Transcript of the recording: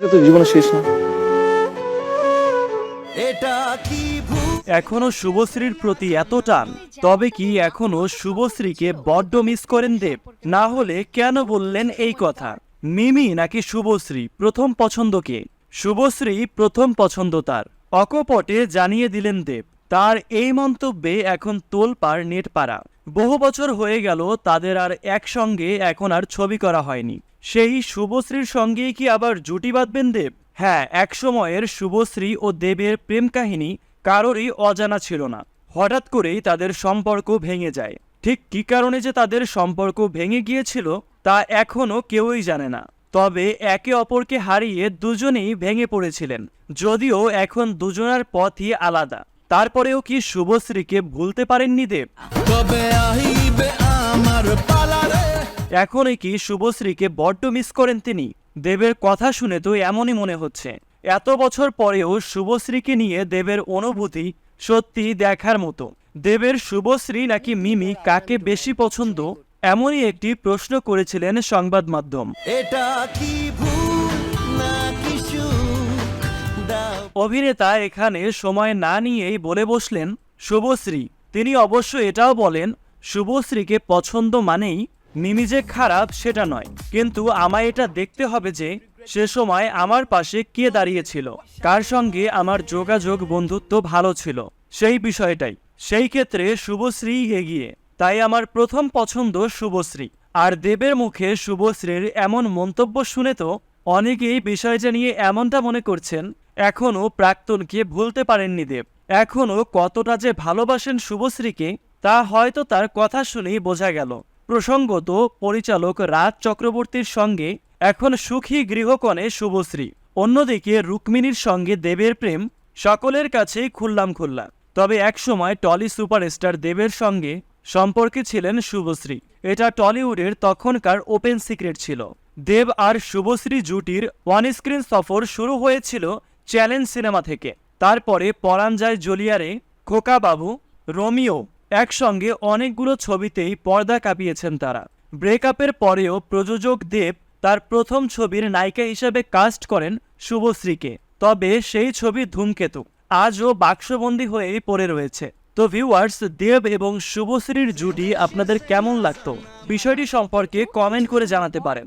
এটা তো জীবনে শেষ না। এটা কি ভুল এখনও শুভশ্রীর প্রতি এত টান তবে কি এখনও শুভশ্রীকে বড্ড মিস করেন দেব? না হলে কেন বললেন এই কথা? মিমি নাকি শুভশ্রী? প্রথম পছন্দ কে? শুভশ্রী প্রথম পছন্দ তার। অকপটে জানিয়ে দিলেন দেব তার এই মন্তব্যে এখন তোলপাড় নেট পাড়া বহু বছর হয়ে গেল তাদের আর একসঙ্গে এখন আর ছবি করা হয়নি। সেই শুভশ্রীর সঙ্গেই কি আবার জুটি বাঁধবেন দেব? হ্যাঁ একসময়ের শুভশ্রী ও দেবের প্রেম কাহিনী কারোরই অজানা ছিল না। হঠাৎ করেই তাদের সম্পর্ক ভেঙে যায়। ঠিক কী কারণে যে তাদের সম্পর্ক ভেঙে গিয়েছিল, তা এখনও কেউই জানে না। তবে একে অপরকে হারিয়ে দুজনেই ভেঙে পড়েছিলেন। যদিও এখন দুজনের পথই আলাদা। তারপরেও কি শুভশ্রীকে ভুলতে পারেননি দেব? এখনই কি শুভশ্রীকে বড্ড মিস করেন তিনি। দেবের কথা শুনে তো এমনই মনে হচ্ছে। এত বছর পরেও শুভশ্রীকে নিয়ে দেবের অনুভূতি সত্যি দেখার মতো। দেবের শুভশ্রী নাকি মিমি কাকে বেশি পছন্দ এমনই একটি প্রশ্ন করেছিলেন সংবাদ মাধ্যম। এটা কি অভিনেতা এখানে সময় না নিয়েই বলে বসলেন শুভশ্রী। তিনি অবশ্য এটাও বলেন, শুভশ্রীকে পছন্দ মানেই মিমি যে খারাপ সেটা নয়। কিন্তু আমায় এটা দেখতে হবে যে সে সময় আমার পাশে কে দাঁড়িয়েছিল কার সঙ্গে আমার যোগাযোগ বন্ধুত্ব ভালো ছিল। সেই বিষয়টাই। সেই ক্ষেত্রে শুভশ্রী এগিয়ে। তাই আমার প্রথম পছন্দ শুভশ্রী। আর দেবের মুখে শুভশ্রীর এমন মন্তব্য শুনে তো অনেকেই বিষয়টা নিয়ে এমনটা মনে করছেন, এখনও প্রাক্তনকে ভুলতে পারেননি দেব। এখনও কতটা যে ভালোবাসেন শুভশ্রীকে, তা হয়তো তার কথা শুনেই বোঝা গেল। প্রসঙ্গত, পরিচালক রাজ চক্রবর্তীর সঙ্গে এখন সুখী গৃহকণে শুভশ্রী। অন্যদিকে রুক্মিণীর সঙ্গে দেবের প্রেম সকলের কাছেই খুললাম খুল্লা। তবে একসময় টলি সুপারস্টার দেবের সঙ্গে সম্পর্কে ছিলেন শুভশ্রী। এটা টলিউডের তখনকার ওপেন সিক্রেট ছিল। দেব আর শুভশ্রী জুটির ওয়ান স্ক্রিন সফর শুরু হয়েছিল চ্যালেঞ্জ সিনেমা থেকে। তারপরে পরাণ যায় জলিয়ারে খোকা বাবু রোমিও একসঙ্গে অনেকগুলো ছবিতেই পর্দা কাঁপিয়েছেন তারা। ব্রেকআপের পরেও প্রযোজক দেব তার প্রথম ছবির নায়িকা হিসেবে কাস্ট করেন শুভশ্রীকে। তবে সেই ছবি ধূমকেতু। আজও বাক্সবন্দি হয়েই পড়ে রয়েছে। তো ভিউয়ার্স দেব এবং শুভশ্রীর জুটি আপনাদের কেমন লাগতো? বিষয়টি সম্পর্কে কমেন্ট করে জানাতে পারেন।